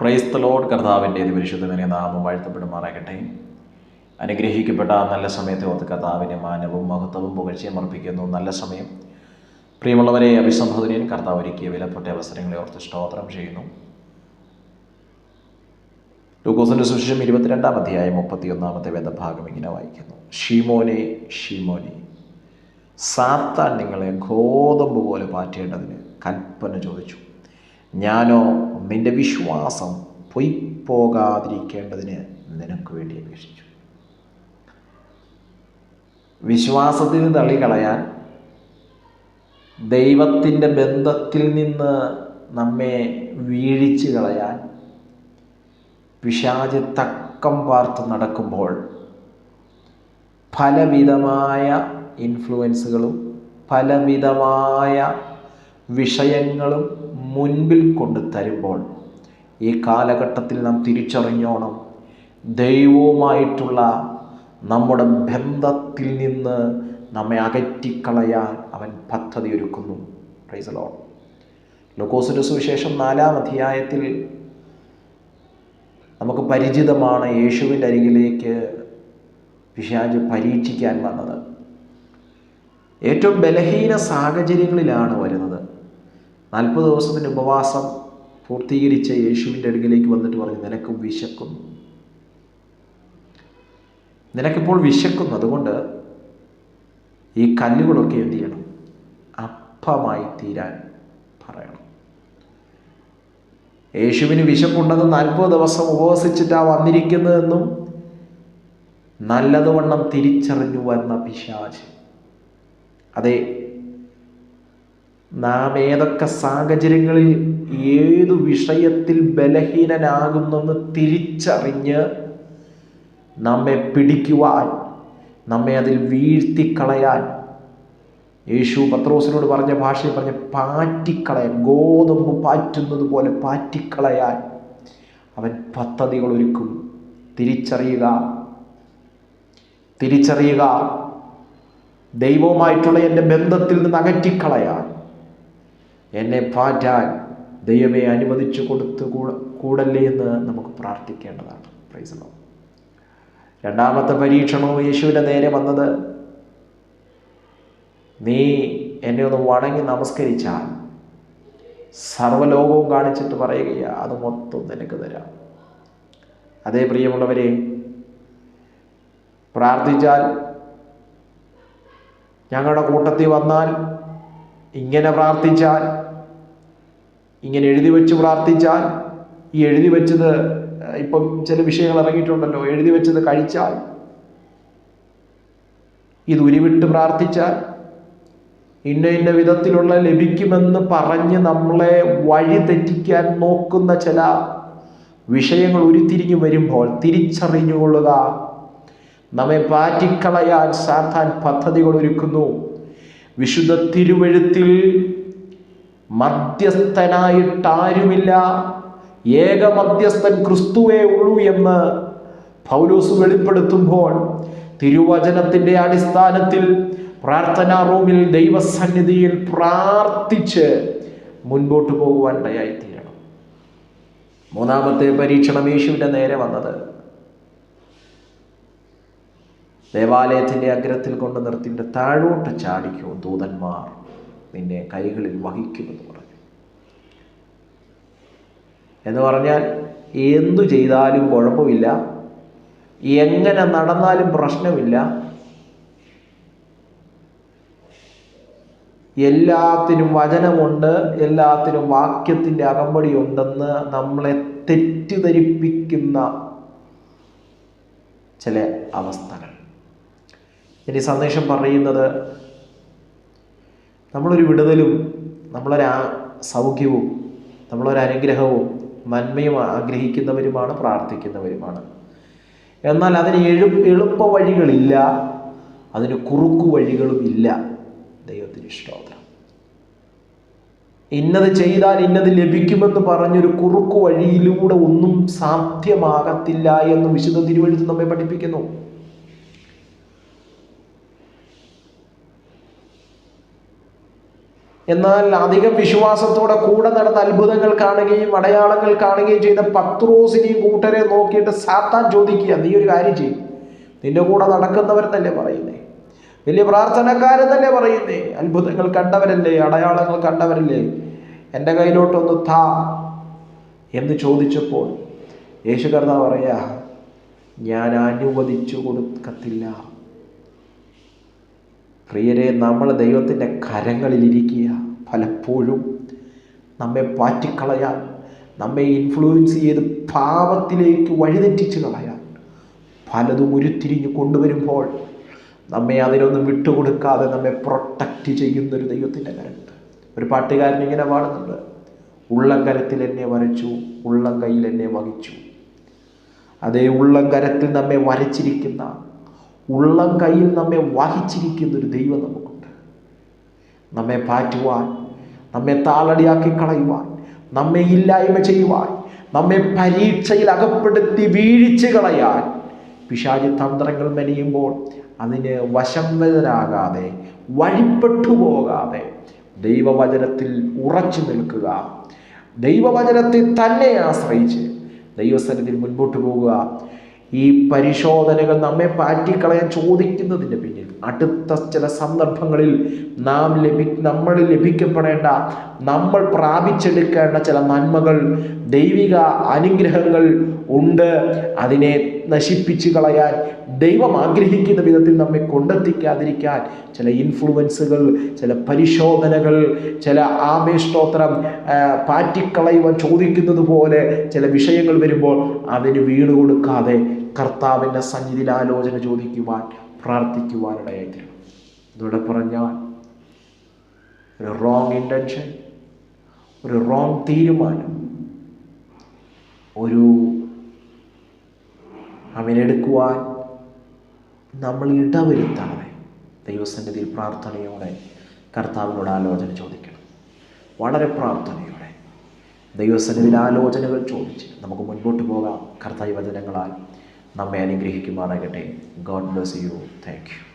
പ്രൈസ്ത load കർത്താവിന്റെ പരിശുദ്ധമനെ നാമം വാഴ്ത്തപ്പെടുമാറാകട്ടെ. അനുഗ്രഹിക്കപ്പെട്ട നല്ല സമയത്തെ ഓർത്ത് കർത്താവിന്റെ മാനവും മഹത്വവും പുകഴ്ചയും അർപ്പിക്കുന്നു. നല്ല സമയം. പ്രിയമുള്ളവരെ അഭിസംബോധനയിൽ കർത്താവ് ഒരുക്കിയ വിലപ്പെട്ട അവസരങ്ങളെ ഓർത്ത് സ്തോത്രം ചെയ്യുന്നു. ലൂക്കോസിന്റെ സുശേഷം ഇരുപത്തിരണ്ടാം അധ്യായം മുപ്പത്തിയൊന്നാമത്തെ വേദഭാഗം ഇങ്ങനെ വായിക്കുന്നു. ഷീമോനെ ഷീമോനെ സാത്താൻ നിങ്ങളെ ഗോതമ്പ് പോലെ പാറ്റേണ്ടതിന് കൽപ്പന ചോദിച്ചു. ഞാനോ നിന്റെ വിശ്വാസം പൊയ്പോകാതിരിക്കേണ്ടതിന് നിനക്ക് വേണ്ടി അപേക്ഷിച്ചു. വിശ്വാസത്തിന് തള്ളിക്കളയാൻ ദൈവത്തിന്റെ ബന്ധത്തിൽ നിന്ന് നമ്മെ വീഴിച്ചു കളയാൻ പിശാജ് തക്കം പാർത്ത് നടക്കുമ്പോൾ പലവിധമായ ഇൻഫ്ലുവൻസുകളും പലവിധമായ വിഷയങ്ങളും മുൻപിൽ കൊണ്ട് തരുമ്പോൾ ഈ കാലഘട്ടത്തിൽ നാം തിരിച്ചറിഞ്ഞോണം. ദൈവവുമായിട്ടുള്ള നമ്മുടെ ബന്ധത്തിൽ നിന്ന് നമ്മെ അകറ്റിക്കളയാൻ അവൻ പദ്ധതി ഒരുക്കുന്നു. പ്രൈസലോ ലൊക്കോസിന്റെ സുവിശേഷം നാലാം അധ്യായത്തിൽ നമുക്ക് പരിചിതമാണ് യേശുവിന്റെ അരികിലേക്ക് പിശാജ് പരീക്ഷിക്കാൻ വന്നത്. ഏറ്റവും ബലഹീന സാഹചര്യങ്ങളിലാണ് വരുന്നത്. നാൽപ്പത് ദിവസത്തിന്റെ ഉപവാസം പൂർത്തീകരിച്ച യേശുവിന്റെ അടുക്കിലേക്ക് വന്നിട്ട് പറഞ്ഞു നിനക്ക് വിശക്കുന്നു. നിനക്കിപ്പോൾ വിശക്കുന്നു. അതുകൊണ്ട് ഈ കല്ലുകളൊക്കെ എന്ത് ചെയ്യണം? അപ്പമായി തീരാൻ പറയണം. യേശുവിന് വിശപ്പുണ്ടെന്ന് നാൽപ്പത് ദിവസം ഉപവസിച്ചിട്ടാണ് വന്നിരിക്കുന്നതെന്നും നല്ലതുവണ്ണം തിരിച്ചറിഞ്ഞു വന്ന പിശാച്. അതെ നാം ഏതൊക്കെ സാഹചര്യങ്ങളിൽ ഏതു വിഷയത്തിൽ ബലഹീനനാകുന്നെന്ന് തിരിച്ചറിഞ്ഞ് നമ്മെ പിടിക്കുവാൻ നമ്മെ അതിൽ വീഴ്ത്തിക്കളയാൻ. യേശു പത്രോസിനോട് പറഞ്ഞ ഭാഷയിൽ പറഞ്ഞ പാറ്റിക്കളയാൻ ഗോതമ്പ് പാറ്റുന്നത് പോലെ പാറ്റിക്കളയാൻ അവൻ പദ്ധതികൾ ഒരുക്കും. തിരിച്ചറിയുക. തിരിച്ചറിയുക. ദൈവവുമായിട്ടുള്ള എന്റെ ബന്ധത്തിൽ നിന്ന് അകറ്റിക്കളയാൻ. എന്നെ പാറ്റാൻ ദൈവമേ അനുവദിച്ചു കൊടുത്ത് കൂടല്ലേ എന്ന് നമുക്ക് പ്രാർത്ഥിക്കേണ്ടതാണ്. പ്രൈസലോ രണ്ടാമത്തെ പരീക്ഷണവും യേശുവിന്റെ നേരെ വന്നത് നീ എന്നെ ഒന്ന് വണങ്ങി നമസ്കരിച്ചാൽ സർവലോകവും കാണിച്ചിട്ട് പറയുകയാണ് അത് മൊത്തം നിനക്ക് തരാം. അതേ പ്രിയമുള്ളവരെ പ്രാർത്ഥിച്ചാൽ ഞങ്ങളുടെ കൂട്ടത്തിൽ വന്നാൽ ഇങ്ങനെ പ്രാർത്ഥിച്ചാൽ ഇങ്ങനെ എഴുതി വെച്ച് പ്രാർത്ഥിച്ചാൽ ഈ എഴുതി വെച്ചത് ഇപ്പം ചില വിഷയങ്ങൾ ഇറങ്ങിയിട്ടുണ്ടല്ലോ എഴുതി വെച്ചത് കഴിച്ചാൽ ഇത് ഉരുവിട്ട് പ്രാർത്ഥിച്ചാൽ ഇന്ന ഇന്ന വിധത്തിലുള്ള ലഭിക്കുമെന്ന് പറഞ്ഞ് നമ്മളെ വഴി തെറ്റിക്കാൻ നോക്കുന്ന ചില വിഷയങ്ങൾ ഉരുത്തിരിഞ്ഞു വരുമ്പോൾ തിരിച്ചറിഞ്ഞുകൊള്ളുക. നമ്മെ പാറ്റിക്കളയാൻ സാത്താൻ പദ്ധതികൾ ഒരുക്കുന്നു. വിശുദ്ധ തിരുവഴുത്തിൽ മധ്യസ്ഥനായിട്ടാരുമില്ല. ഏക മധ്യസ്ഥൻ ക്രിസ്തുവേ ഉള്ളൂ എന്ന് പൗലോസ് വെളിപ്പെടുത്തുമ്പോൾ തിരുവചനത്തിന്റെ അടിസ്ഥാനത്തിൽ പ്രാർത്ഥനാ റൂമിൽ ദൈവസന്നിധിയിൽ പ്രാർത്ഥിച്ച് മുൻപോട്ട് പോകുവാൻ ഇടയായിത്തീരണം മൂന്നാമത്തെ പരീക്ഷണം യേശുവിന്റെ നേരെ വന്നത്. ദേവാലയത്തിന്റെ അഗ്രത്തിൽ കൊണ്ട് നിർത്തിയിട്ട് താഴോട്ട് ചാടിക്കോ ദൂതന്മാർ. നിന്നെ കൈകളിൽ വഹിക്കുമെന്ന് പറഞ്ഞു. എന്ന് പറഞ്ഞാൽ എന്തു ചെയ്താലും കുഴപ്പമില്ല. എങ്ങനെ നടന്നാലും പ്രശ്നമില്ല. എല്ലാത്തിനും വചനമുണ്ട് എല്ലാത്തിനും വാക്യത്തിന്റെ അകമ്പടി ഉണ്ടെന്ന് നമ്മളെ തെറ്റിദ്ധരിപ്പിക്കുന്ന ചില അവസ്ഥകൾ. ഇനി സന്ദേശം പറയുന്നത് നമ്മളൊരു വിടുതലും നമ്മളൊരു സൗഖ്യവും നമ്മളൊരു അനുഗ്രഹവും നന്മയും ആഗ്രഹിക്കുന്നവരുമാണ് പ്രാർത്ഥിക്കുന്നവരുമാണ്. എന്നാൽ അതിന് എഴു എളുപ്പ വഴികളില്ല അതിന് കുറുക്കു വഴികളും ഇല്ല ദൈവത്തിന് ഇഷ്ടോത്രം ഇന്നത് ചെയ്താൽ ഇന്നത് ലഭിക്കുമെന്ന് പറഞ്ഞൊരു കുറുക്കു വഴിയിലൂടെ ഒന്നും സാധ്യമാകത്തില്ല എന്ന് വിശുദ്ധ തിരുവഴുത്ത് നമ്മെ പഠിപ്പിക്കുന്നു. എന്നാൽ അധികം വിശ്വാസത്തോടെ കൂടെ നടന്ന അത്ഭുതങ്ങൾ കാണുകയും അടയാളങ്ങൾ കാണുകയും ചെയ്ത പത്രോസിനെയും കൂട്ടരെ നോക്കിയിട്ട് സാത്താൻ ചോദിക്കുക നീ ഒരു കാര്യം ചെയ്യും. നിന്റെ കൂടെ നടക്കുന്നവർ തന്നെ പറയുന്നേ? വലിയ പ്രാർത്ഥനക്കാരൻ തന്നെ പറയുന്നേ? അത്ഭുതങ്ങൾ കണ്ടവരല്ലേ? അടയാളങ്ങൾ കണ്ടവരല്ലേ? എന്റെ കയ്യിലോട്ടൊന്ന് താ. എന്ന് ചോദിച്ചപ്പോൾ യേശു കർത്താവ് പറയാ ഞാൻ അനുവദിച്ചു കൊടുക്കത്തില്ല. പ്രിയരെ നമ്മൾ ദൈവത്തിന്റെ കരങ്ങളിലിരിക്കുക പലപ്പോഴും നമ്മെ പാറ്റിക്കളയാൻ നമ്മെ ഇൻഫ്ലുവൻസ് ചെയ്ത് പാപത്തിലേക്ക് വഴിതെറ്റിച്ച് കളയാൻ പലതും ഉരുത്തിരിഞ്ഞ് കൊണ്ടുവരുമ്പോൾ നമ്മെ അതിനൊന്നും വിട്ടുകൊടുക്കാതെ നമ്മെ പ്രൊട്ടക്റ്റ് ചെയ്യുന്നൊരു ദൈവത്തിന്റെ കരണ്ട് ഒരു പാട്ടുകാരൻ ഇങ്ങനെ പാടുന്നുണ്ട്. ഉള്ളം കരത്തിൽ എന്നെ വരച്ചു ഉള്ളം കയ്യിൽ എന്നെ വഹിച്ചു. അതേ ഉള്ളം കരത്തിൽ നമ്മെ വരച്ചിരിക്കുന്ന ഉള്ളം കയ്യിൽ നമ്മെ വഹിച്ചിരിക്കുന്ന ഒരു ദൈവം നമുക്കുണ്ട്. നമ്മെ പാറ്റുവാൻ നമ്മെ താളടിയാക്കി കളയുവാൻ നമ്മെ ഇല്ലായ്മ ചെയ്യുവാൻ നമ്മെ പരീക്ഷയിൽ അകപ്പെടുത്തി വീഴിച്ച് കളയാൻ പിശാചി തന്ത്രങ്ങൾ മെനയുമ്പോൾ അതിന് വശംവരാകാതെ വഴിപ്പെട്ടു പോകാതെ ദൈവവചനത്തിൽ ഉറച്ചു നിൽക്കുക. ദൈവവചനത്തെ തന്നെ ആശ്രയിച്ച് ദൈവസ്ഥലത്തിൽ മുൻപോട്ട് പോകുക. ഈ പരിശോധനകൾ നമ്മെ പാറ്റിക്കളയാൻ ചോദിക്കുന്നതിന്റെ പിന്നിൽ അടുത്ത ചില സന്ദർഭങ്ങളിൽ നാം ലഭി നമ്മൾ ലഭിക്കപ്പെടേണ്ട നമ്മൾ പ്രാപിച്ചെടുക്കേണ്ട ചില നന്മകൾ ദൈവിക അനുഗ്രഹങ്ങൾ ഉണ്ട്. അതിനെ നശിപ്പിച്ചു കളയാൻ ദൈവം ആഗ്രഹിക്കുന്ന വിധത്തിൽ നമ്മെ കൊണ്ടെത്തിക്കാതിരിക്കാൻ ചില ഇൻഫ്ലുവൻസുകൾ ചില പരിശോധനകൾ ചില ആമേഷ്ടോത്രം പാറ്റിക്കളയുവാൻ ചോദിക്കുന്നത് പോലെ ചില വിഷയങ്ങൾ വരുമ്പോൾ അതിന് വീണ് കൊടുക്കാതെ കർത്താവിന്റെ സന്നിധിയിൽ ആലോചന ചോദിക്കുവാൻ പ്രാർത്ഥിക്കുവാനിടയായിത്തീരണം ഇതോടെ പറഞ്ഞാൽ ഒരു റോങ് ഇന്റൻഷൻ ഒരു റോങ് തീരുമാനം ഒരു അവനെടുക്കുവാൻ നമ്മൾ ഇടവരുത്താതെ ദൈവസന്നിധിയിൽ പ്രാർത്ഥനയോടെ കർത്താവിനോട് ആലോചന ചോദിക്കണം. വളരെ പ്രാർത്ഥനയോടെ ദൈവസന്നിധിയിൽ ആലോചനകൾ ചോദിച്ച് നമുക്ക് മുൻപോട്ട് പോകാം. കർത്താവ് വചനങ്ങളാൽ നമ്മെ അനുഗ്രഹിക്കുമാറാകട്ടെ. God bless you thank you